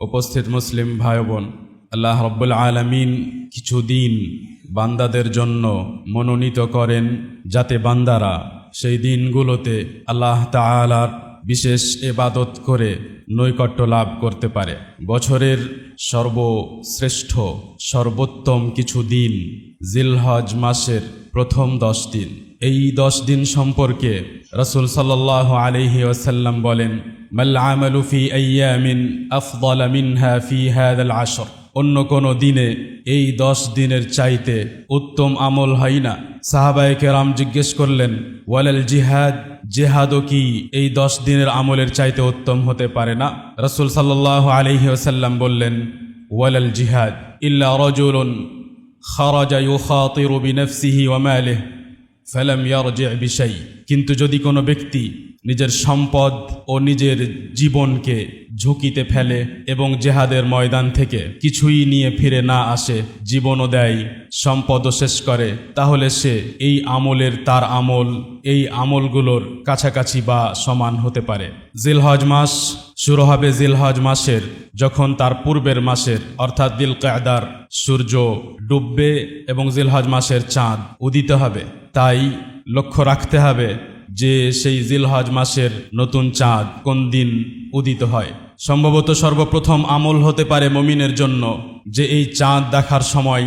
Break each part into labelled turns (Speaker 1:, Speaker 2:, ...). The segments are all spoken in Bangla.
Speaker 1: উপস্থিত মুসলিম ভাই বোন, আল্লাহ রব্বুল আলমিন কিছু দিন বান্দাদের জন্য মনোনীত করেন যাতে বান্দারা সেই দিনগুলোতে আল্লাহ তালার বিশেষ এবাদত করে নৈকট্য লাভ করতে পারে। বছরের সর্বশ্রেষ্ঠ, সর্বোত্তম কিছু দিন জিলহজ মাসের প্রথম দশ দিন। এই দশ দিন সম্পর্কে রসুল সাল্লাহ আলহি ওসাল্লাম বলেন, মাল আমালু ফি আইয়ামিন আফদল মিনহা ফি হাদাল আসর অন্য কোনো দিনে এই দশ দিনের চাইতে উত্তম আমল হয় না। সাহাবায়ে কেরাম জিজ্ঞেস করলেন, ওয়ালাল জিহাদ, জেহাদও কি এই দশ দিনের আমলের চাইতে উত্তম হতে পারে না? রসুল সাল্লাহ আলহি ওসাল্লাম বললেন, ওয়ালাল জিহাদ, ইল্লা রজুলুন খারাজা ইউখাতিরু বিনফসিহি ওয়া মালিহি। ফেলাম ইয়ারজে বিষয় কিন্তু যদি কোনো ব্যক্তি নিজের সম্পদ ও নিজের জীবনকে ঝুঁকিতে ফেলে এবং জেহাদের ময়দান থেকে কিছুই নিয়ে ফিরে না আসে, জীবনও দেয়, সম্পদও শেষ করে, তাহলে সে এই আমলের তার আমল, এই আমলগুলোর কাছাকাছি বা সমান হতে পারে। জিলহজ মাস শুরু হবে জিলহজ মাসের, যখন তার পূর্বের মাসের, অর্থাৎ দিল কায়দার সূর্য ডুববে এবং জিলহজ মাসের চাঁদ উদিত হবে। তাই লক্ষ্য রাখতে হবে যে সেই জিলহজ মাসের নতুন চাঁদ কোন দিন উদিত হয়? সম্ভবত সর্বপ্রথম আমল হতে পারে মমিনের জন্য, যে এই চাঁদ দেখার সময়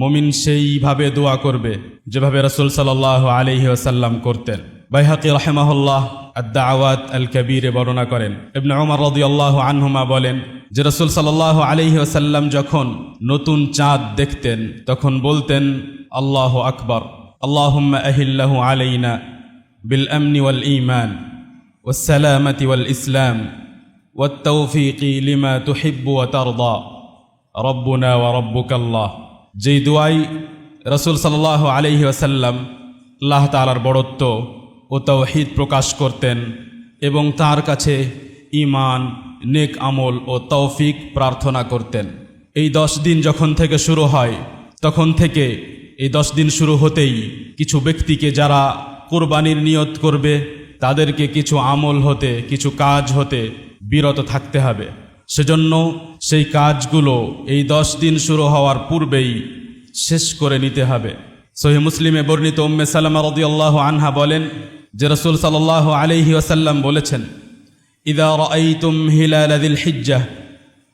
Speaker 1: মমিন সেইভাবে দোয়া করবে, যেভাবে রসুল সাল্লাহ আলহি আসাল্লাম করতেন। বাইহাকি রহেমাহুল্লাহ আদা আওয়াত আল কবিরে বর্ণনা করেন। ইবনা ওমর রদি আল্লাহ আনহুমা বলেন যে রসুল সাল্লাহ আলহি আসাল্লাম যখন নতুন চাঁদ দেখতেন, তখন বলতেন, আল্লাহ আকবর আল্লাহ আহিল্লাহ আলাইনা بالأمن والإيمان والسلامة والإسلام والتوفيق لما تحب وترضى ربنا وربك الله যেই দোয়াই রসুল সাল্লাহ আলহি আসাল্লাম আল্লাহ তালার বড়ত্ব ও তৌহিদ প্রকাশ করতেন এবং তার কাছে ইমান নেক আমল ও তৌফিক প্রার্থনা করতেন এই দশ দিন যখন থেকে শুরু হয় তখন থেকে এই দশ দিন শুরু হতেই কিছু ব্যক্তিকে যারা কোরবানির নিয়ত করবে তাদেরকে কিছু আমল হতে কিছু কাজ হতে বিরত থাকতে হবে সেজন্য সেই কাজগুলো এই দশ দিন শুরু হওয়ার পূর্বেই শেষ করে নিতে হবে সহি মুসলিমে বর্ণিত উম্মে সালামা রদিয়াল্লাহ আনহা বলেন যে রসুল সাল্লাহ আলহি আসাল্লাম বলেছেন ইদা রাইতুম হিলাল দিল হিজ্জাহ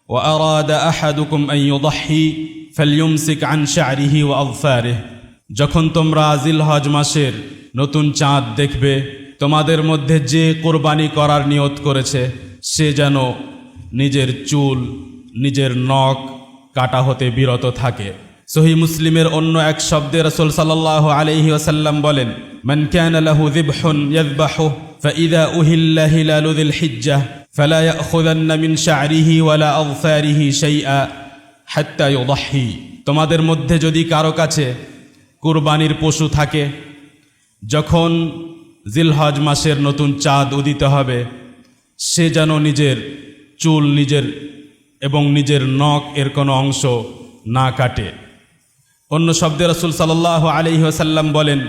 Speaker 1: وأراد أحدكم أن يضحي فليمسك عن شعره وأظفاره যখন তোমরা জিলহজ মাসের নতুন চাঁদ দেখবে তোমাদের মধ্যে যে কোরবানি করার নিয়ত করেছে সে যেন নিজের চুল নিজের নখ কাটা হতে বিরত থাকে সহি মুসলিমের অন্য এক শব্দে রসুল সাল্লাহ আলহি ওসাল্লাম বলেন من كان له ذبح يذبحه فإذا أهل هلال ذي الحجة فلا يأخذن من شعره ولا أظفاره شيئا حتى يضحي তোমাদের মধ্যে যদি কারো কাছে কুরবানির পশু থাকে। যখন জিলহজ মাসের নতুন চাঁদ উদিত হবে, সে যেন নিজের চুল, নিজের এবং নিজের নখ এর কোনো অংশ না কাটে। অন্য শব্দে রসুল সাল্লাহ আলিহাসাল্লাম বলেন,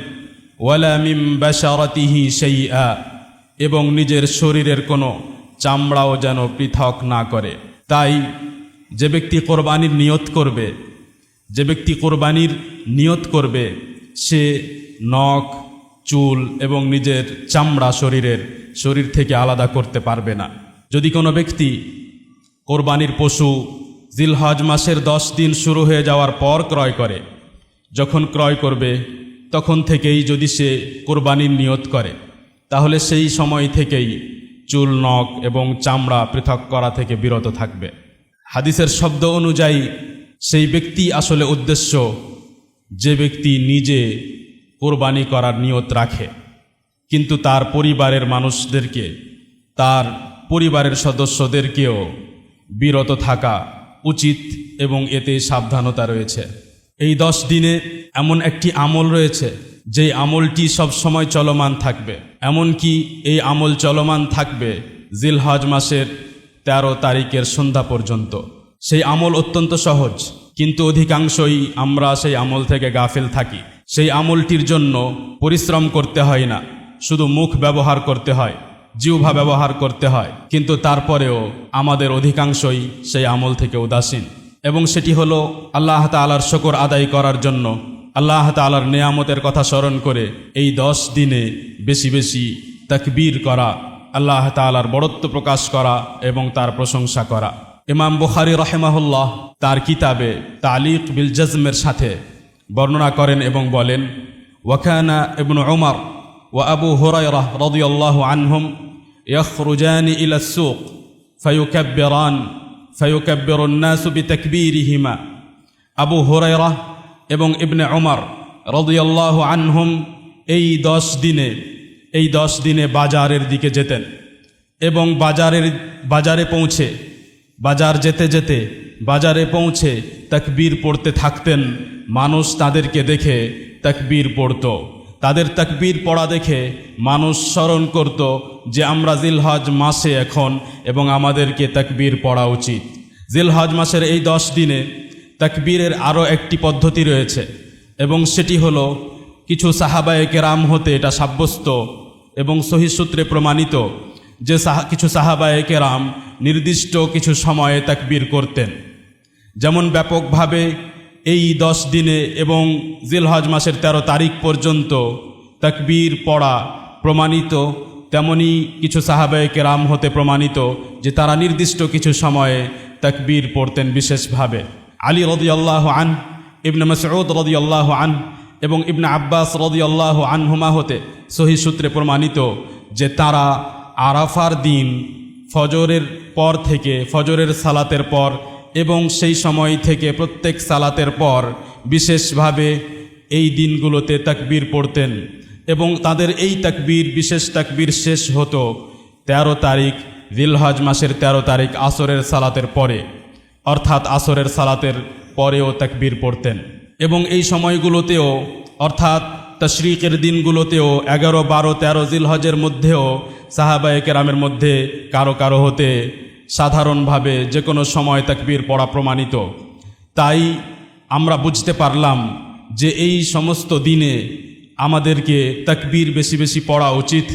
Speaker 1: ওয়ালা মিম বাশারতিহি সেই এবং নিজের শরীরের কোনো চামড়াও যেন পৃথক না করে। তাই যে ব্যক্তি কোরবানির নিয়ত করবে যে ব্যক্তি কোরবানির নিয়ত করবে, সে নখ, চুল এবং নিজের চামড়া শরীরের শরীর থেকে আলাদা করতে পারবে না। যদি কোনো ব্যক্তি কোরবানির পশু জিলহজ মাসের দশ দিন শুরু হয়ে যাওয়ার পর ক্রয় করে, যখন ক্রয় করবে, তখন থেকেই যদি সে কোরবানির নিয়ত করে, তাহলে সেই সময় থেকেই চুল, নখ এবং চামড়া পৃথক করা থেকে বিরত থাকবে। হাদিসের শব্দ অনুযায়ী সেই ব্যক্তি আসলে উদ্দেশ্য যে ব্যক্তি নিজে কোরবানি করার নিয়ত রাখে। কিন্তু তার পরিবারের মানুষদেরকে, তার পরিবারের সদস্যদেরকেও বিরত থাকা উচিত এবং এতে সাবধানতা রয়েছে। এই দশ দিনে এমন একটি আমল রয়েছে, যেই আমলটি সব সময় চলমান থাকবে। এমনকি এই আমল চলমান থাকবে জিলহজ মাসের ১৩ তারিখের সন্ধ্যা পর্যন্ত। সেই আমল অত্যন্ত সহজ, কিন্তু অধিকাংশই আমরা সেই আমল থেকে গাফেল থাকি। সেই আমলটির জন্য পরিশ্রম করতে হয় না, শুধু মুখ ব্যবহার করতে হয়, জিহ্বা ব্যবহার করতে হয়, কিন্তু তারপরেও আমাদের অধিকাংশই সেই আমল থেকে উদাসীন। এবং সেটি হলো আল্লাহ তালার শকর আদায় করার জন্য আল্লাহ তালার নেয়ামতের কথা স্মরণ করে এই দশ দিনে বেশি বেশি তাকবীর করা, আল্লাহ তালার বড়ত্ব প্রকাশ করা এবং তার প্রশংসা করা। ইমাম বুখারি রহেমাহুল্লাহ তার কিতাবে তালিক বিল জজমের সাথে বর্ণনা করেন এবং বলেন ওয়াখানা ইবন ওমর ও আবু হরাইরাহ রদুল্লাহ আনহুম ইয়ুজানি ইলাসুক সুবি ফয়ুকাব্বেরন্নাসু বিতাকবীরিহিমা। আবু হরাইরাহ এবং ইবনে ওমর রদুল্লাহ আনহুম এই দশ দিনে, এই দশ দিনে বাজারের দিকে যেতেন এবং বাজারের, বাজারে পৌঁছে বাজার যেতে যেতে বাজারে পৌঁছে তাকবীর পড়তে থাকতেন। মানুষ তাদেরকে দেখে তাকবীর পড়ত। তাদের তাকবীর পড়া দেখে মানুষ স্মরণ করত যে আমরা জিলহজ মাসে এখন এবং আমাদেরকে তাকবীর পড়া উচিত। জিলহজ মাসের এই দশ দিনে তাকবীরের আরও একটি পদ্ধতি রয়েছে এবং সেটি হলো কিছু সাহাবায়ে কেরাম হতে এটা সাব্যস্ত এবং সহিসূত্রে প্রমাণিত যে সাহা কিছু সাহাবায়ে কেরাম নির্দিষ্ট কিছু সময়ে তাকবীর করতেন। যেমন ব্যাপকভাবে এই দশ দিনে এবং জিলহজ মাসের ১৩ তারিখ পর্যন্ত তাকবীর পড়া প্রমাণিত, তেমনি কিছু সাহাবায়ে কেরাম হতে প্রমাণিত যে তারা নির্দিষ্ট কিছু সময়ে তাকবীর পড়তেন বিশেষভাবে। আলী রদিয়াল্লাহ আন, ইবনে মসউদ রদিয়াল্লাহ আন এবং ইবনে আব্বাস রদিয়াল্লাহ আনহুমা হতে সহি সূত্রে প্রমাণিত যে তারা আরাফার দিন, ফজরের পর থেকে, ফজরের সালাতের পর এবং সেই সময় থেকে প্রত্যেক সালাতের পর বিশেষভাবে এই দিনগুলোতে তাকবীর পড়তেন এবং তাদের এই তাকবীর বিশেষ তাকবীর শেষ হতো ১৩ তারিখ দিলহজ মাসের ১৩ তারিখ আসরের সালাতের পরে। অর্থাৎ আসরের সালাতের পরেও তাকবীর পড়তেন এবং এই সময়গুলোতেও অর্থাৎ তশরিকের দিনগুলোতেও এগারো, বারো, তেরো জিলহজের মধ্যেও সাহাবায়ে কেরামের মধ্যে কারও কারও হতে সাধারণভাবে যে কোনো সময় তাকবীর পড়া প্রমাণিত। তাই আমরা বুঝতে পারলাম যে এই সমস্ত দিনে আমাদেরকে তাকবীর বেশি বেশি পড়া উচিত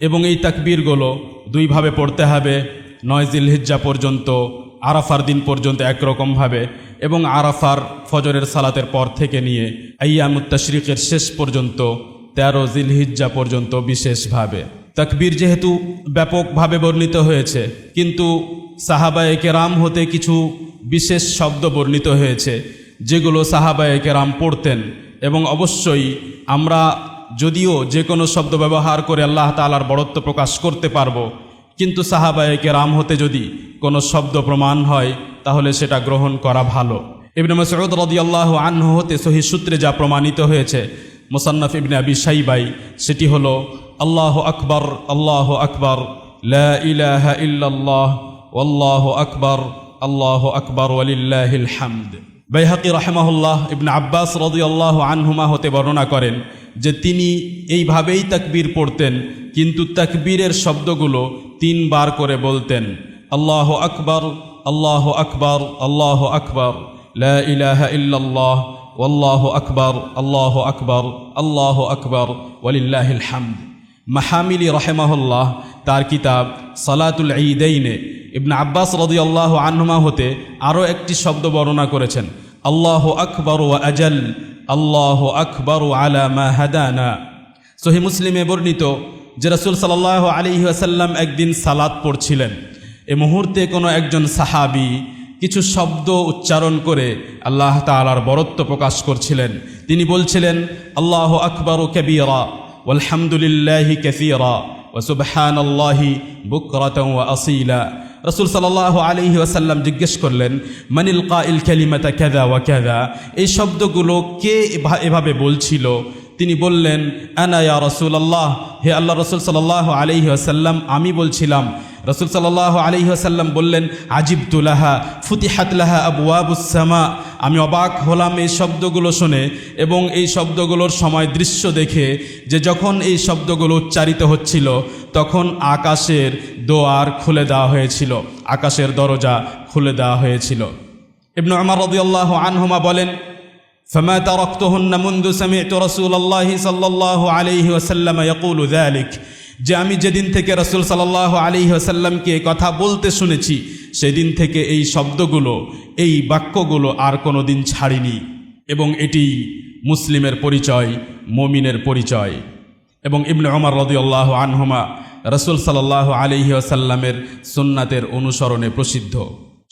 Speaker 1: এবং এই তাকবীরগুলো দুইভাবে পড়তে হবে, নয় জিলহিজ্জা পর্যন্ত আরাফার দিন পর্যন্ত একরকমভাবে এবং আরাফার ফজরের সালাতের পর থেকে নিয়ে আইয়ামুত তশরিকের শেষ পর্যন্ত তেরো জিলহিজ্জা পর্যন্ত বিশেষভাবে। তাকবীর যেহেতু ব্যাপকভাবে বর্ণিত হয়েছে, কিন্তু সাহাবায়ে কেরাম হতে কিছু বিশেষ শব্দ বর্ণিত হয়েছে, যেগুলো সাহাবায়ে কেরাম পড়তেন এবং অবশ্যই আমরা যদিও যে কোনো শব্দ ব্যবহার করে আল্লাহ তালার বড়ত্ব প্রকাশ করতে পারব কিন্তু সাহাবায়কে রাম হতে যদি কোনো শব্দ প্রমাণ হয়, তাহলে সেটা গ্রহণ করা ভালো। ইবনে মসউদ রদিয়াল্লাহ আনহু হতে সহি সূত্রে যা প্রমাণিত হয়েছে, মোসান্নফ ইবনে আবি সাইবাই সেটি হল, আল্লাহ আকবর আল্লাহ আকবর ইল্লাল্লাহ, ওয়াল্লাহ আকবর, আল্লাহ আকবর, ওয়ালিল্লাহিল হামদ। বাইহাকি রাহেমাহুল্লাহ ইবনে আব্বাস রদিয়াল্লাহ আনহুমা হতে বর্ণনা করেন যে তিনি এইভাবেই তাকবীর পড়তেন, কিন্তু তাকবীরের শব্দগুলো তিনবার করে বলতেন, আল্লাহ আকবর আল্লাহ আকবর আল্লাহ আকবর, লা ইলাহা ইল্লাল্লাহ, ওয়াল্লাহ আকবর, আল্লাহ আকবর আল্লাহ আকবর, ওয়ালিল্লাহিল হামদ। মাহামিলি রহেমাহুল্লাহ তার কিতাব সালাতুল ঈদাইনে ইবনে আব্বাস রদি আল্লাহ আনহুমা হতে আরও একটি শব্দ বর্ণনা করেছেন, আল্লাহ আকবর ও আজল, আল্লাহ আকবর আলা মা হাদানা। সহি মুসলিমে বর্ণিত যে রসুল সাল্লাহ আলী আসাল্লাম একদিন সালাত পড়ছিলেন। এ মুহূর্তে কোনো একজন সাহাবি কিছু শব্দ উচ্চারণ করে আল্লাহ তালার বরত্ব প্রকাশ করছিলেন। তিনি বলছিলেন, আল্লাহ আকবর ও কবিরা, ওয়ালহামদুলিল্লাহি কাসীরা, ওয়া সুবহানাল্লাহি বুকরাতাও ওয়া আসীলা। রসুল সাল্লাহ আলহি ওয়াসাল্লাম জিজ্ঞেস করলেন, মানিল কাইল কালিমাতা কাদা ওয়া কাদা এই শব্দগুলো কে এভাবে বলছিল? তিনি বললেন, আনা ইয়া রসুল আল্লাহ হে আল্লাহ রসুল সাল্লাহ আলহি আসাল্লাম আমি বলছিলাম। রসুল সাল্লাহ আলহি আসাল্লাম বললেন আজিব তুলাহা ফুতিহাতলাহা আবু আবুসামা আমি অবাক হলাম এই শব্দগুলো শুনে এবং এই শব্দগুলোর সময় দৃশ্য দেখে যে যখন এই শব্দগুলো উচ্চারিত হচ্ছিল, তখন আকাশের দোয়ার খুলে দেওয়া হয়েছিল, আকাশের দরজা খুলে দেওয়া হয়েছিল। ইবনু আমার রদিয়াল্লাহ আনহুমা বলেন فما تركتهن منذ سمعت رسول الله صلى الله عليه وسلم يقول ذلك যে আমি যেদিন থেকে রসুল সাল্লাহ আলী আসাল্লামকে কথা বলতে শুনেছি সেদিন থেকে এই শব্দগুলো এই বাক্যগুলো আর কোনো দিন ছাড়িনি এবং এটি মুসলিমের পরিচয় মমিনের পরিচয় এবং ইবনে ওমর রদিউল্লাহ আনহুমা রসুল সাল্লাহ আলিহি আসাল্লামের সুন্নাতের অনুসরণে প্রসিদ্ধ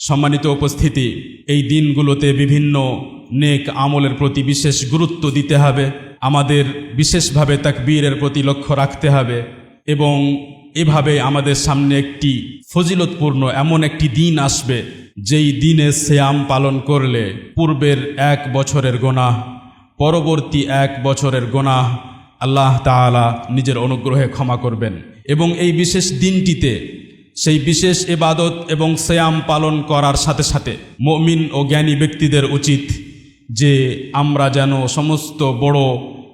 Speaker 1: সম্মানিত উপস্থিতি এই দিনগুলোতে বিভিন্ন নেক আমলের প্রতি বিশেষ গুরুত্ব দিতে হবে। আমাদের বিশেষভাবে তাকবীরের প্রতি লক্ষ্য রাখতে হবে এবং এভাবে আমাদের সামনে একটি ফজিলতপূর্ণ এমন একটি দিন আসবে, যেই দিনে শ্যাম পালন করলে পূর্বের এক বছরের গোনাহ, পরবর্তী এক বছরের গোনাহ আল্লাহ তাআলা নিজের অনুগ্রহে ক্ষমা করবেন। এবং এই বিশেষ দিনটিতে সেই বিশেষ এবাদত এবং শ্যাম পালন করার সাথে সাথে মমিন ও জ্ঞানী ব্যক্তিদের উচিত যে আমরা যেন সমস্ত বড়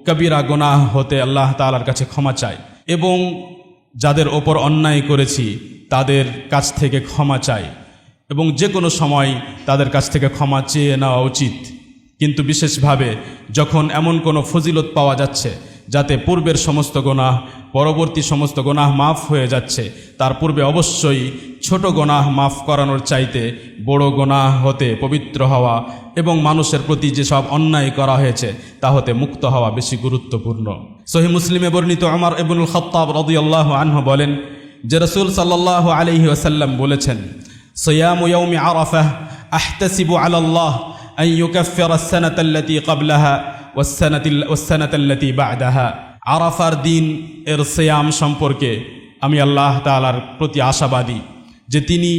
Speaker 1: কবিরা গোনাহ হতে আল্লাহ তালার কাছে ক্ষমা চাই এবং যাদের ওপর অন্যায় করেছি তাদের কাছ থেকে ক্ষমা চাই এবং যে কোনো সময় তাদের কাছ থেকে ক্ষমা চেয়ে নেওয়া উচিত। কিন্তু বিশেষভাবে যখন এমন কোনো ফজিলত পাওয়া যাচ্ছে যাতে পূর্বের সমস্ত গোনাহ, পরবর্তী সমস্ত গোনাহ মাফ হয়ে যাচ্ছে। তার পূর্বে অবশ্যই ছোট গোনাহ মাফ করানোর চাইতে বড় গোনাহ হতে পবিত্র হওয়া এবং মানুষের প্রতি যেসব অন্যায় করা হয়েছে, তা হতে মুক্ত হওয়া বেশি গুরুত্বপূর্ণ। সহি মুসলিমে বর্ণিত আমার ইবনুল খত্তাব রদিয়াল্লাহ আনহু বলেন, যে রসুল সাল্লাহ আলহি আসাল্লাম বলেছেন, সৈয়াম আরাফাহ আহতাসিবু আলাল্লাহ أن يكفر السنة التي قبلها والسنة, والسنة التي بعدها আরাফার দিন এর সিয়াম সম্পর্কে আমি আল্লাহ তালার প্রতি আশাবাদী যে তিনি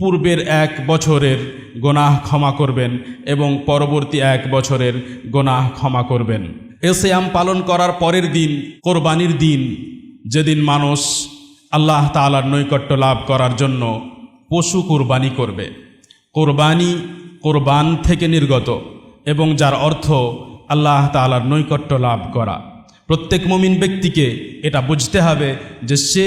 Speaker 1: পূর্বের এক বছরের গোনাহ ক্ষমা করবেন এবং পরবর্তী এক বছরের গোনাহ ক্ষমা করবেন এ সিয়াম পালন করার পরের দিন কোরবানির দিন যেদিন মানুষ আল্লাহ তালার নৈকট্য লাভ করার জন্য পশু কোরবানি করবে কোরবানি কোরবান থেকে নির্গত এবং যার অর্থ আল্লাহ তালার নৈকট্য লাভ করা। প্রত্যেক মমিন ব্যক্তিকে এটা বুঝতে হবে যে সে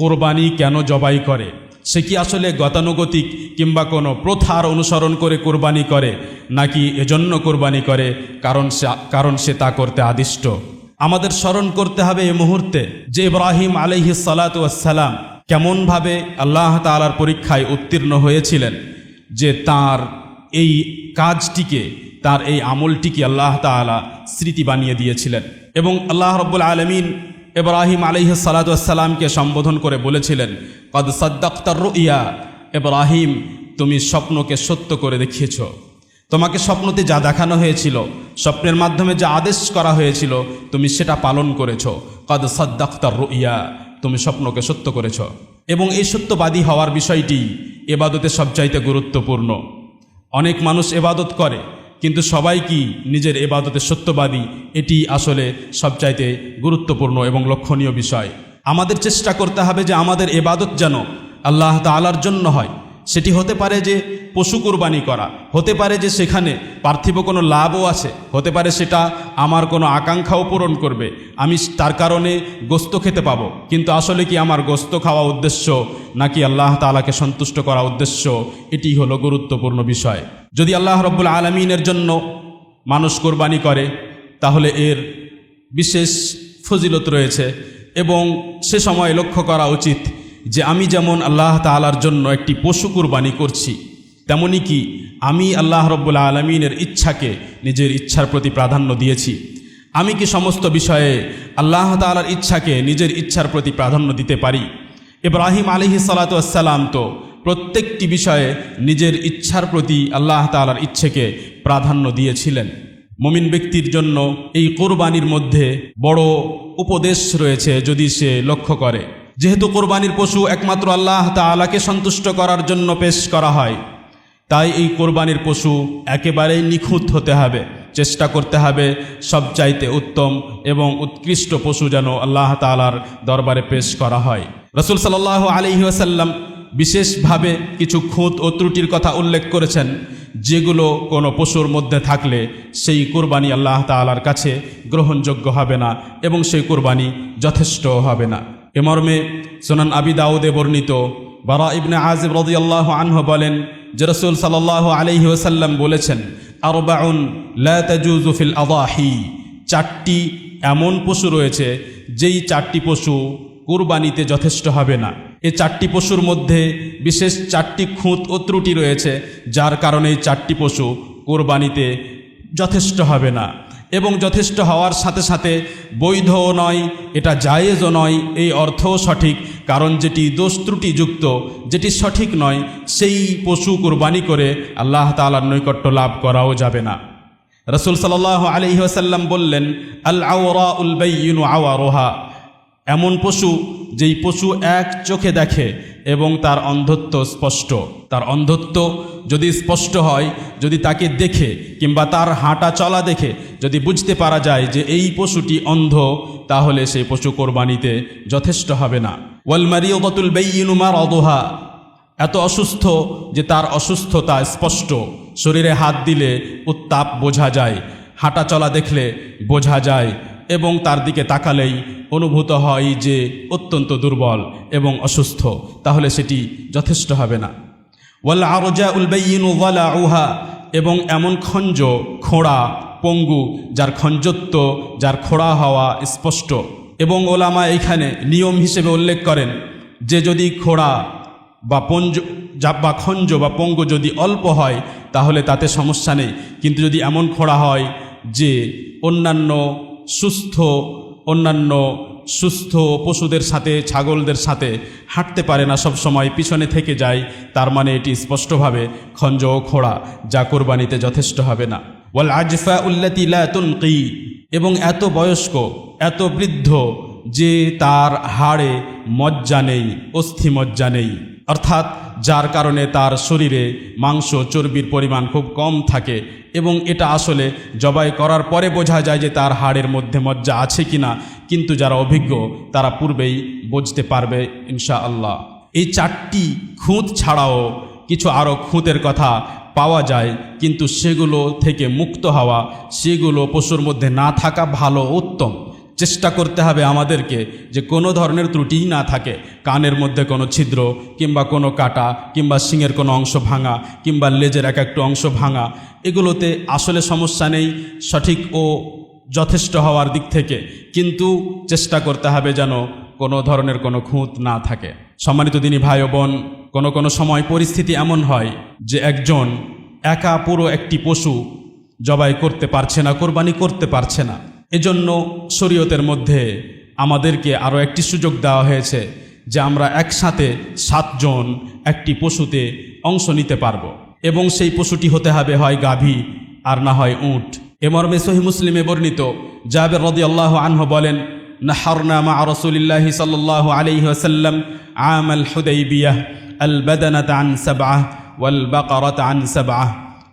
Speaker 1: কোরবানি কেন জবাই করে, সে কি আসলে গতানুগতিক কিংবা কোনো প্রথার অনুসরণ করে কোরবানি করে, নাকি এজন্য কোরবানি করে কারণ সে কারণ সে তা করতে আদিষ্ট। আমাদের স্মরণ করতে হবে এই মুহূর্তে যে ইব্রাহিম আলহি সালাতাম কেমনভাবে আল্লাহ তালার পরীক্ষায় উত্তীর্ণ হয়েছিলেন, যে তার এই কাজটিকে, তার এই আমলটিকে আল্লাহ তালা স্মৃতি বানিয়ে দিয়েছিলেন। এবং আল্লাহ রব্বুল আলমিন এব্রাহিম আলহ সালাতামকে সম্বোধন করে বলেছিলেন, কদ সদ্দাক্তার ইয়া এব্রাহিম তুমি স্বপ্নকে সত্য করে দেখিয়েছ। তোমাকে স্বপ্নতে যা দেখানো হয়েছিল, স্বপ্নের মাধ্যমে যা আদেশ করা হয়েছিল, তুমি সেটা পালন করেছ। কদ সদ্দাক্তার ইয়া তুমি স্বপ্নকে সত্য করেছ। এবং এই সত্যবাদী হওয়ার বিষয়টি এবাদতে সবচাইতে গুরুত্বপূর্ণ। অনেক মানুষ এবাদত করে, কিন্তু সবাই কি নিজের এবাদতে সত্যবাদী? এটি আসলে সবচাইতে গুরুত্বপূর্ণ এবং লক্ষণীয় বিষয়। আমাদের চেষ্টা করতে হবে যে আমাদের এবাদত যেন আল্লাহ তালার জন্য হয়। সেটি হতে পারে যে পশু কোরবানি করা, হতে পারে যে সেখানে পার্থিব কোনো লাভও আছে, হতে পারে সেটা আমার কোনো আকাঙ্ক্ষাও পূরণ করবে, আমি তার কারণে গোস্ত খেতে পাবো। কিন্তু আসলে কি আমার গোস্ত খাওয়া উদ্দেশ্য নাকি আল্লাহ তালাকে সন্তুষ্ট করা উদ্দেশ্য, এটি হলো গুরুত্বপূর্ণ বিষয়। যদি আল্লাহ রব্বুল আলমিনের জন্য মানুষ কোরবানি করে, তাহলে এর বিশেষ ফজিলত রয়েছে এবং সে সময় লক্ষ্য করা উচিত যে আমি যেমন আল্লাহ তালার জন্য একটি পশু কুরবানি করছি, তেমনি কি আমি আল্লাহ রব্বুল্লা আলমিনের ইচ্ছাকে নিজের ইচ্ছার প্রতি প্রাধান্য দিয়েছি। আমি কি সমস্ত বিষয়ে আল্লাহ তালার ইচ্ছাকে নিজের ইচ্ছার প্রতি প্রাধান্য দিতে পারি? ইব্রাহিম আলহি সালাতাম তো প্রত্যেকটি বিষয়ে নিজের ইচ্ছার প্রতি আল্লাহ তালার ইচ্ছেকে প্রাধান্য দিয়েছিলেন। মমিন ব্যক্তির জন্য এই কোরবানির মধ্যে বড় উপদেশ রয়েছে যদি সে লক্ষ্য করে। যেহেতু কোরবানির পশু একমাত্র আল্লাহ তালাকে সন্তুষ্ট করার জন্য পেশ করা হয়, তাই এই কোরবানির পশু একেবারেই নিখুঁত হতে হবে, চেষ্টা করতে হবে সবচাইতে উত্তম এবং উৎকৃষ্ট পশু যেন আল্লাহ তালার দরবারে পেশ করা হয়। রসুল সাল্লাহ আলহি আসাল্লাম বিশেষভাবে কিছু খুঁত ও ত্রুটির কথা উল্লেখ করেছেন, যেগুলো কোনো পশুর মধ্যে থাকলে সেই কোরবানি আল্লাহ তালার কাছে গ্রহণযোগ্য হবে না এবং সেই কোরবানি যথেষ্ট হবে না। এ মর্মে সোনান আবি দাউদে বর্ণিত বারা ইবনে আজিব রদিয়াল্লাহ আনহ বলেন যে রসুল সাল্লাহ আলহি ওসাল্লাম বলেছেন, আরবাউন লাজুজুফিল আদাহি চারটি এমন পশু রয়েছে যেই চারটি পশু কুরবানিতে যথেষ্ট হবে না। এ চারটি পশুর মধ্যে বিশেষ চারটি খুঁত ও ত্রুটি রয়েছে, যার কারণে এই চারটি পশু কোরবানিতে যথেষ্ট হবে না। এবং যথেষ্ট হওয়ার সাথে সাথে বৈধও নয়, এটা জায়েজও নয়, এই অর্থও সঠিক। কারণ যেটি দোষ ত্রুটিযুক্ত, যেটি সঠিক নয়, সেই পশু কোরবানি করে আল্লাহ তালার নৈকট্য লাভ করাও যাবে না। রসুল সাল্লাহ আলহিহাসাল্লাম বললেন আল আওরা উল বাইনু আওয়ারোহা। এমন পশু যেই পশু এক চোখে দেখে এবং তার অন্ধত্ব স্পষ্ট। তার অন্ধত্ব যদি স্পষ্ট হয়, যদি তাকে দেখে কিংবা তার হাঁটা চলা দেখে যদি বুঝতে পারা যায় যে এই পশুটি অন্ধ, তাহলে সেই পশু কোরবানিতে যথেষ্ট হবে না। ওয়ালমারিয়তুল বেইনুমার অদোহা এত অসুস্থ যে তার অসুস্থতা স্পষ্ট। শরীরে হাত দিলে উত্তাপ বোঝা যায়, হাঁটা চলা দেখলে বোঝা যায় এবং তার দিকে তাকালেই অনুভূত হয় যে অত্যন্ত দুর্বল এবং অসুস্থ, তাহলে সেটি যথেষ্ট হবে না। ওয়াল আরজা উলবেইন ওয়ালা উহা এবং এমন খঞ্জ, খোঁড়া, পঙ্গু, যার খঞ্জত্ব, যার খোঁড়া হওয়া স্পষ্ট। এবং ওলামা এখানে নিয়ম হিসেবে উল্লেখ করেন যে যদি খোঁড়া বা পঞ্জ বা খঞ্জ বা পঙ্গু যদি অল্প হয়, তাহলে তাতে সমস্যা নেই। কিন্তু যদি এমন খোঁড়া হয় যে অন্যান্য সুস্থ, অন্যান্য সুস্থ পশুদের সাথে, ছাগলদের সাথে হাঁটতে পারে না সব সময় পিছনে থেকে যায়, তার মানে এটি স্পষ্টভাবে খঞ্জ ও খোড়া, যা কোরবানিতে যথেষ্ট হবে না। ওয়াল আজফা উল্লাতি লা তুনকি এবং এত বয়স্ক, এত বৃদ্ধ, যে তার হাড়ে মজ্জা নেই, অস্থি মজ্জা নেই। অর্থাৎ যার কারণে তার শরীরে মাংস চর্বির পরিমাণ খুব কম থাকে এবং এটা আসলে জবাই করার পরে বোঝা যায় যে তার হাড়ের মধ্যে মজ্জা আছে কিনা, কিন্তু যারা অভিজ্ঞ তারা পূর্বেই বুঝতে পারবে ইনশা আল্লাহ এই চারটি খুঁত ছাড়াও কিছু আরও খুঁতের কথা পাওয়া যায়, কিন্তু সেগুলো থেকে মুক্ত হওয়া, সেগুলো পশুর মধ্যে না থাকা ভালো উত্তম। চেষ্টা করতে হবে আমাদেরকে যে কোনো ধরনের ত্রুটিই না থাকে। কানের মধ্যে কোনো ছিদ্র, কিংবা কোনো কাটা, কিংবা শিঙের কোনো অংশ ভাঙা, কিংবা লেজের এক একটু অংশ ভাঙা, এগুলোতে আসলে সমস্যা নেই, সঠিক ও যথেষ্ট হওয়ার দিক থেকে। কিন্তু চেষ্টা করতে হবে যেন কোনো ধরনের কোনো খুঁত না থাকে। সম্মানিত দিনী ভাই বোন, কোনো কোনো সময় পরিস্থিতি এমন হয় যে একজন একা পুরো একটি পশু জবাই করতে পারছে না, কোরবানি করতে পারছে না। এজন্য শরীয়তের মধ্যে আমাদেরকে আরও একটি সুযোগ দেওয়া হয়েছে যে আমরা একসাথে সাতজন একটি পশুতে অংশ নিতে পারব। এবং সেই পশুটি হতে হবে হয় গাভী আর না হয় উঁট। এ মর্মে সহি মুসলিমে বর্ণিত জাবের রদি আল্লাহ আনহ বলেন, নাহরনা মা রসুলিল্লাহ সাল্লাহ আলাইহি ওয়াসাল্লাম আম আল হুদাইবিয়াহ আল বাদানাত আন সাবআহ ওয়াল বাকারাত আন সাবআহ।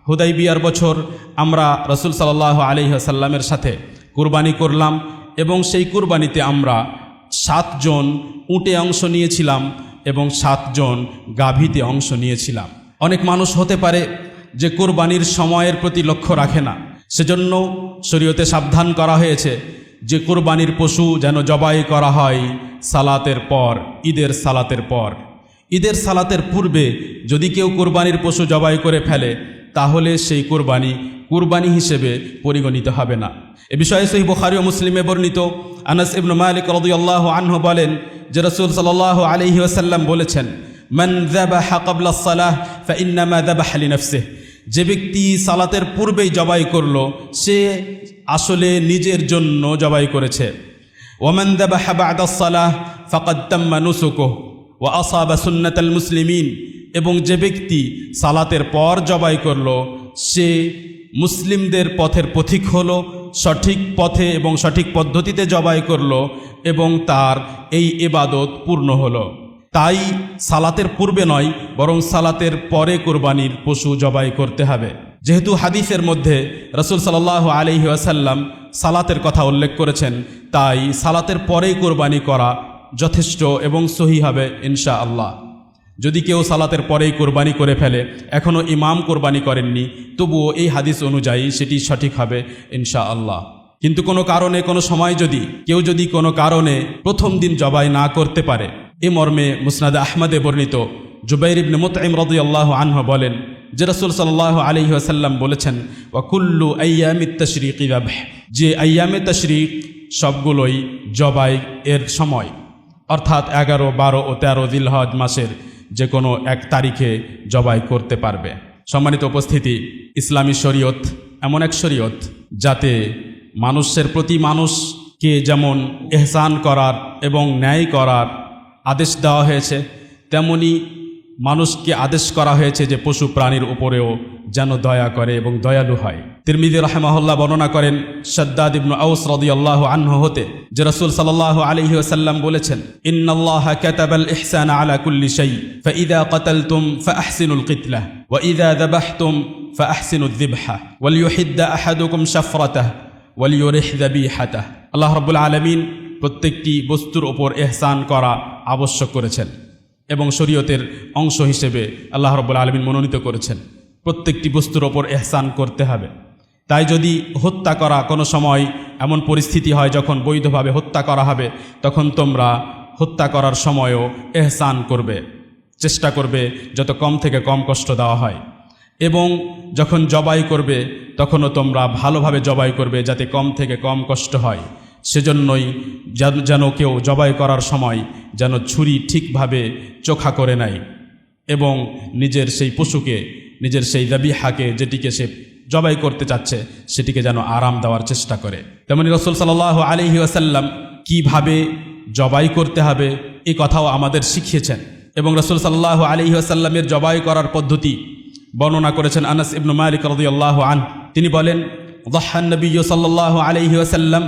Speaker 1: হুদাইবিয়ার বছর আমরা রসুল সাল্লাহ আলাইহি ওয়াসাল্লামের সাথে কুরবানি করলাম এবং সেই কুরবানিতে আমরা সাতজন উটে অংশ নিয়েছিলাম এবং সাতজন গাভীতে অংশ নিয়েছিলাম। অনেক মানুষ হতে পারে যে কোরবানির সময়ের প্রতি লক্ষ্য রাখে না। সেজন্য শরীয়তে সাবধান করা হয়েছে যে কোরবানির পশু যেন জবাই করা হয় সালাতের পর, ঈদের সালাতের পর। ঈদের সালাতের পূর্বে যদি কেউ কোরবানির পশু জবাই করে ফেলে, তাহলে সেই কোরবানি কুরবানি হিসেবে পরিগণিত হবে না। এ বিষয়ে সহি বুখারি ও মুসলিমে বর্ণিত আনাস ইবনু মালিক রদিয়াল্লাহ আনহু বলেন যে রসুল সাল্লাহ আলহি ওয়াসাল্লাম বলেছেন, মান যাবাহা সালাহ যে ব্যক্তি সালাতের পূর্বেই জবাই করল, সে আসলে নিজের জন্য জবাই করেছে। ওমান যাবাহা বা'দা সালাহ নুসুকুহ ওয়া আসাবা সুন্নাতাল মুসলিমিন। এবং যে ব্যক্তি সালাতের পর জবাই করল, সে মুসলিমদের পথের পথিক হলো সঠিক পথে এবং সঠিক পদ্ধতিতে জবাই করল এবং তার এই এবাদত পূর্ণ হলো। তাই সালাতের পূর্বে নয়, বরং সালাতের পরে কোরবানির পশু জবাই করতে হবে। যেহেতু হাদিসের মধ্যে রসুল সাল্লাহ আলহি আসাল্লাম সালাতের কথা উল্লেখ করেছেন, তাই সালাতের পরেই কোরবানি করা যথেষ্ট এবং সহি হবে ইনশা আল্লাহ যদি কেউ সালাতের পরেই কোরবানি করে ফেলে এখনও ইমাম কোরবানি করেননি, তবুও এই হাদিস অনুযায়ী সেটি সঠিক হবে ইনশা আল্লাহ কিন্তু কোনো কারণে, কোনো সময় যদি, কেউ যদি কোনো কারণে প্রথম দিন জবাই না করতে পারে, এ মর্মে মুসনাদ আহমদে বর্ণিত জুবাইর ইবনে মুতঈম রাদিয়াল্লাহু আনহু বলেন যে রাসূল সাল্লাল্লাহু আলাইহি ওয়াসাল্লাম বলেছেন, ওয়া কুল্লু আইয়ামিত তাশরিকি যাবহ যে আইয়ামে তাশরিক সবগুলোই জবাই এর সময়। অর্থাৎ এগারো, বারো ও তেরো দিলহজ মাসের যে কোনো এক তারিখে জবাই করতে পারবে। সম্মানিত উপস্থিতি, ইসলামী শরীয়ত এমন এক শরীয়ত যাতে মানুষের প্রতি মানুষকে যেমন এহসান করার এবং ন্যায় করার আদেশ দেওয়া হয়েছে, তেমনি মানুষকে আদেশ করা হয়েছে যে পশু প্রাণীর উপরেও যেন দয়া করে এবং দয়ালু হয়। তিরমিদি রহমাহল্লা বর্ণনা করেন, সদ্দাদ ইবনু আউস রদিয়াল্লাহ আনহ হতে যে রসুল সাল্লাহ আলহি ওসাল্লাম বলেছেন, ইন্নাল্লাহ কাতাবাল ইহসান আলা কুল্লি শাই, ফাইদা কাতালতুম ফাহসিনুল কিতলা ওয়াইদা দাবাহতুম ফাহসিনুল দিবহা ওয়ালিউহিদ্দা আহাদুকুম শাফরাতাহ ওয়ালিউরিহ দাবিহাতাহ আল্লাহ রবুল আলমিন প্রত্যেকটি বস্তুর ওপর এহসান করা আবশ্যক করেছেন। এবং শরীয়তের অংশ হিসেবে আল্লাহ রব্বুল আলমিন মনোনীত করেছেন। প্রত্যেকটি বস্তুর ওপর এহসান করতে হবে। তাই যদি হত্যা করা কোনো সময় এমন পরিস্থিতি হয় যখন বৈধভাবে হত্যা করা হবে, তখন তোমরা হত্যা করার সময়ও এহসান করবে, চেষ্টা করবে যত কম থেকে কম কষ্ট দেওয়া হয়। এবং যখন জবাই করবে, তখনও তোমরা ভালোভাবে জবাই করবে যাতে কম থেকে কম কষ্ট হয়। সেজন্যই যেন কেউ জবাই করার সময় যেন ছুরি ঠিকভাবে চোখা করে নেয় এবং নিজের সেই পশুকে, নিজের সেই দাবিহাকে যেটিকে সে জবাই করতে চাচ্ছে, সেটিকে যেন আরাম দেওয়ার চেষ্টা করে। তেমনি রসুল সাল আলিহি আসাল্লাম কীভাবে জবাই করতে হবে এ কথাও আমাদের শিখিয়েছেন এবং রসুল সাল্লাহ আলিহি আসাল্লামের জবাই করার পদ্ধতি বর্ণনা করেছেন আনাস ইবনু মালিক রদি আল্লাহ আন তিনি বলেন দহান নবী সাল্লাহ আলিহি আসাল্লাম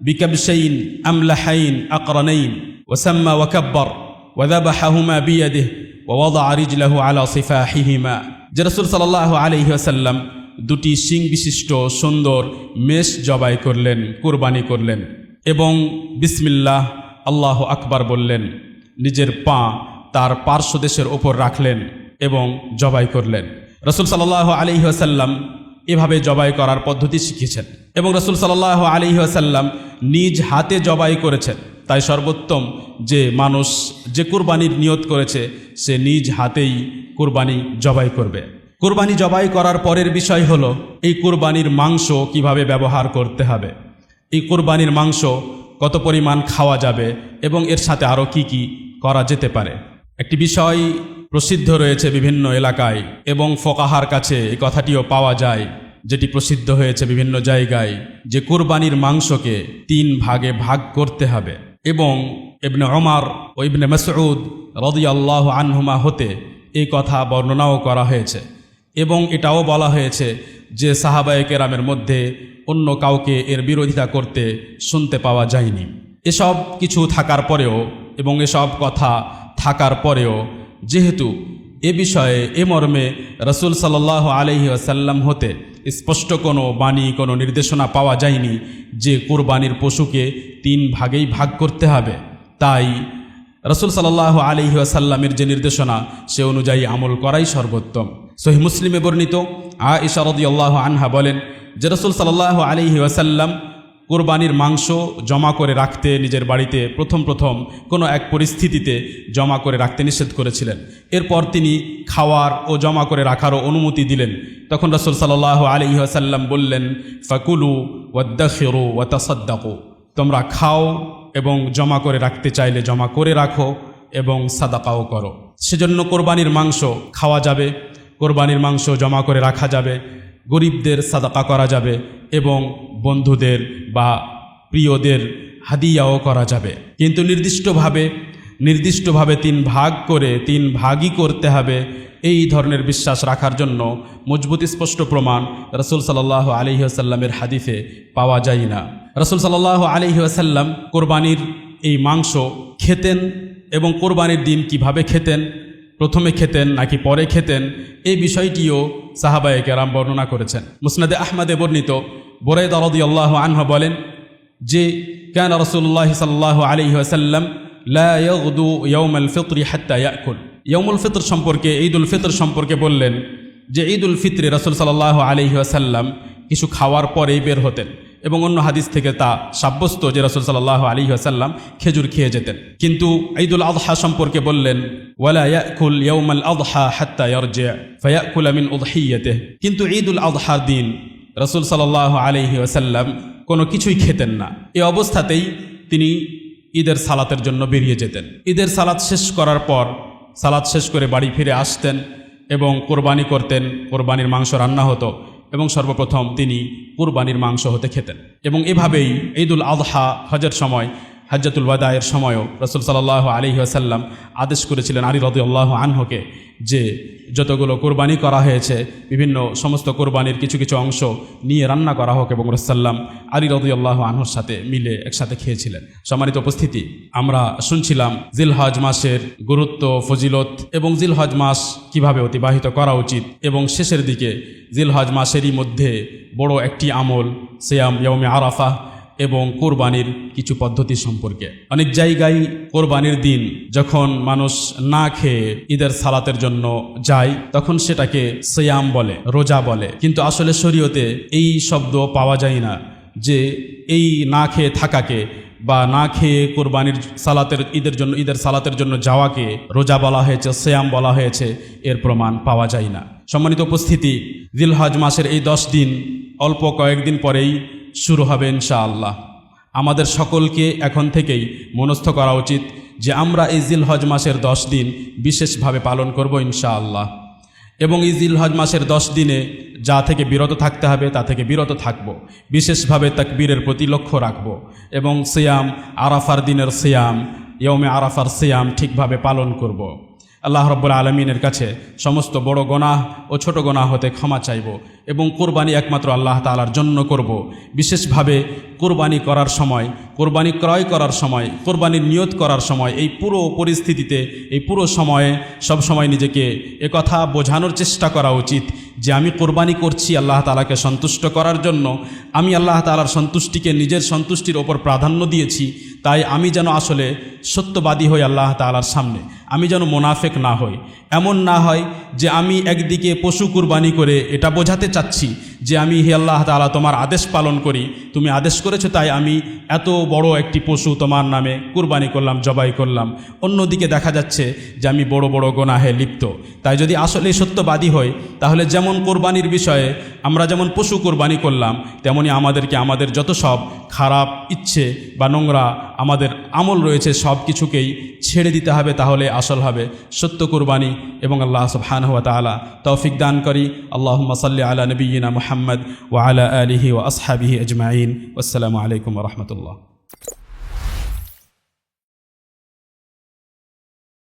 Speaker 1: بكبشين أملحين أقرنين وسمى وكبر وذبحهما بيده ووضع رجله على صفاحهما যে রসুল সাল্লাহ আলহি আসাল্লাম দুটি শিং বিশিষ্ট সুন্দর মেষ জবাই করলেন কুরবানি করলেন এবং বিসমিল্লাহ আল্লাহ আকবার বললেন নিজের পা তার পার্শ্বদেশের ওপর রাখলেন এবং জবাই করলেন রসুল সাল্লাহ আলহি আসাল্লাম এভাবে জবাই করার পদ্ধতি শিখিয়েছেন এবং রসুল সাল্লাহ আলহি আসাল্লাম নিজ হাতে জবাই করেছেন। তাই সর্বোত্তম যে মানুষ যে কুরবানির নিয়ত করেছে, সে নিজ হাতেই কুরবানি জবাই করবে। কুরবানি জবাই করার পরের বিষয় হলো, এই কুরবানির মাংস কীভাবে ব্যবহার করতে হবে? এই কুরবানির মাংস কত পরিমাণ খাওয়া যাবে এবং এর সাথে আরও কি কি করা যেতে পারে? একটি বিষয় প্রসিদ্ধ রয়েছে বিভিন্ন এলাকায় এবং ফোকাহার কাছে এই কথাটিও পাওয়া যায়। যেটি প্রসিদ্ধ হয়েছে বিভিন্ন জায়গায় যে কুরবানির মাংসকে তিন ভাগে ভাগ করতে হবে এবং ইবনে ওমার ও ইবনে মাসউদ রদিয়াল্লাহ আনহুমা হতে এই কথা বর্ণনাও করা হয়েছে এবং এটাও বলা হয়েছে যে সাহাবায়ে কেরামের মধ্যে অন্য কাউকে এর বিরোধিতা করতে শুনতে পাওয়া যায়নি। এসব কিছু থাকার পরেও এবং এসব কথা থাকার পরেও যেহেতু এ বিষয়ে এ মর্মে রসুল সাল্লাহ আলহি আসাল্লাম হতে স্পষ্ট কোনো বাণী, কোনো নির্দেশনা পাওয়া যায়নি যে কোরবানির পশুকে তিন ভাগেই ভাগ করতে হবে। তাই রসুল সাল্লাহ আলহি আসাল্লামের যে নির্দেশনা, সে অনুযায়ী আমল করাই সর্বোত্তম। সহি মুসলিমে বর্ণিত আ ইশারদি আল্লাহ আনহা বলেন যে রসুল সাল্লাহ আলহি আসাল্লাম কোরবানির মাংস জমা করে রাখতে নিজের বাড়িতে প্রথম প্রথম কোনো এক পরিস্থিতিতে জমা করে রাখতে নিষেধ করেছিলেন। এরপর তিনি খাওয়ার ও জমা করে রাখারও অনুমতি দিলেন। তখন রসুল সাল্লাহ আলহি আসাল্লাম বললেন, ফাকুলু ওয়াদ্দাখিরু ওয়াতাসাদ্দাকু। তোমরা খাও এবং জমা করে রাখতে চাইলে জমা করে রাখো এবং সাদাকাও করো। সেজন্য কোরবানির মাংস খাওয়া যাবে, কোরবানির মাংস জমা করে রাখা যাবে। গরিবদের সাদাকা করা যাবে এবং বন্ধুদের বা প্রিয়দের হাদিয়াও করা যাবে। কিন্তু নির্দিষ্টভাবে নির্দিষ্টভাবে তিন ভাগ করে তিন ভাগই করতে হবে এই ধরনের বিশ্বাস রাখার জন্য মজবুত স্পষ্ট প্রমাণ রসুল সাল্লাহ আলহি আসাল্লামের হাদিফে পাওয়া যায় না। রসুল সাল্লাহ আলহি আসাল্লাম কোরবানির এই মাংস খেতেন এবং কোরবানির দিন কীভাবে খেতেন প্রথমে খেতেন নাকি পরে খেতেন, এই বিষয়টিও সাহাবায়ে কেরাম বর্ণনা করেছেন। মুসনাদে আহমদে বর্ণিত বোরাই দরদি আল্লাহ আনহা বলেন যে, কেন রসুল্লাহ সাল্লাহ আলী আসাল্লাম লাউদু ফিত্রি হাত্তা ইয়াকুল। ইয়মুল ফিতর সম্পর্কে ঈদ উল ফিতর সম্পর্কে বললেন যে ঈদ উল ফিত্রে রসুল সাল্লাহ আলহি আসাল্লাম কিছু খাওয়ার পরেই বের হতেন। এবং অন্য হাদিস থেকে তা সাব্যস্ত যে রসুল সাল্লাহ আলী আসাল্লাম খেজুর খেয়ে যেতেন। কিন্তু ঈদুল আদহা সম্পর্কে বললেন, ওয়ালা আমিন কিন্তু ঈদুল আদহার দিন রসুল সাল্লাহ আলহি আসাল্লাম কোনো কিছুই খেতেন না। এ অবস্থাতেই তিনি ঈদের সালাতের জন্য বেরিয়ে যেতেন। ঈদের সালাত শেষ করার পর সালাত শেষ করে বাড়ি ফিরে আসতেন এবং কোরবানি করতেন। কোরবানির মাংস রান্না হতো। এবং সর্বপ্রথম তিনি কুরবানির মাংস হতে খেতেন। এবং এভাবেই ঈদুল আজহা হজের সময় হজ্জাতুল ওয়াদায়ের সময়ও রসুল সাল্লাহ আলী আসাল্লাম আদেশ করেছিলেন আলী রদুল্লাহ আনহকে যে যতগুলো কোরবানি করা হয়েছে, বিভিন্ন সমস্ত কোরবানির কিছু কিছু অংশ নিয়ে রান্না করা হোক এবং রসাল্লাম আলী রদুল্লাহ আনহর সাথে মিলে একসাথে খেয়েছিলেন। সম্মানিত উপস্থিতি, আমরা শুনছিলাম জিলহজ মাসের গুরুত্ব, ফজিলত এবং জিলহজ মাস কীভাবে অতিবাহিত করা উচিত এবং শেষের দিকে জিলহজ মাসেরই মধ্যে বড় একটি আমল, সিয়াম ইয়মে আরাফা এবং কোরবানির কিছু পদ্ধতি সম্পর্কে। অনেক জায়গায় কোরবানির দিন যখন মানুষ না খেয়ে ঈদের সালাতের জন্য যায়, তখন সেটাকে সিয়াম বলে, রোজা বলে। কিন্তু আসলে শরীয়তে এই শব্দ পাওয়া যায় না যে এই না খেয়ে থাকাকে বা না খেয়ে কোরবানির সালাতের ঈদের জন্য, ঈদের সালাতের জন্য যাওয়াকে রোজা বলা হয়েছে, সেয়াম বলা হয়েছে, এর প্রমাণ পাওয়া যায় না। সম্মানিত উপস্থিতি, দিলহজ মাসের এই দশ দিন অল্প কয়েকদিন পরেই শুরু হবে ইনশাআল্লাহ। আমাদের সকলকে এখন থেকেই মনস্থ করা উচিত যে আমরা এই জিলহজ মাসের দশ দিন বিশেষভাবে পালন করব ইনশাআল্লাহ। এবং এই জিলহজ মাসের দশ দিনে যা থেকে বিরত থাকতে হবে তা থেকে বিরত থাকব। বিশেষভাবে তাকবীরের প্রতি লক্ষ্য রাখব এবং সিয়াম আরাফার দিনের সিয়াম ইয়মে আরাফার সিয়াম ঠিকভাবে পালন করব। আল্লাহ রব্বুল আলমিনের কাছে সমস্ত বড় গোনাহ ও ছোট গোনাহ হতে ক্ষমা চাইব এবং কোরবানি একমাত্র আল্লাহ তালার জন্য করব। বিশেষভাবে কোরবানি করার সময়, কোরবানি ক্রয় করার সময়, কোরবানির নিয়ত করার সময়, এই পুরো পরিস্থিতিতে, এই পুরো সময়ে সব সময় নিজেকে একথা বোঝানোর চেষ্টা করা উচিত যে আমি কোরবানি করছি আল্লাহ তালাকে সন্তুষ্ট করার জন্য, আমি আল্লাহ তালার সন্তুষ্টিকে নিজের সন্তুষ্টির ওপর প্রাধান্য দিয়েছি, তাই আমি যেন আসলে সত্যবাদী হই আল্লাহ তালার সামনে আমি যেন মোনাফেক না হই। এমন না হয় যে আমি একদিকে পশু কুরবানি করে এটা বোঝাতে চাচ্ছি যে আমি হে আল্লাহ তালা তোমার আদেশ পালন করি, তুমি আদেশ করেছ তাই আমি এত বড় একটি পশু তোমার নামে কুরবানি করলাম, জবাই করলাম। অন্যদিকে দেখা যাচ্ছে যে আমি বড় বড় গোনাহে লিপ্ত। তাই যদি আসলে সত্যবাদী হই, তাহলে যেমন কোরবানির বিষয়ে আমরা যেমন পশু কোরবানি করলাম, তেমনি আমাদেরকে আমাদের যত সব খারাপ ইচ্ছে বা নোংরা আমাদের আমল রয়েছে, সব কিছুকেই ছেড়ে দিতে হবে, তাহলে আসল হবে সত্য কোরবানি। এবং আল্লাহ সুবহান ওয়া তাআলা তৌফিক দান করি। আল্লাহ সাল্লি আলা নবীনা মুহাম্মদ। محمد وعلى آله وأصحابه أجمعين. والسلام عليكم ورحمة الله.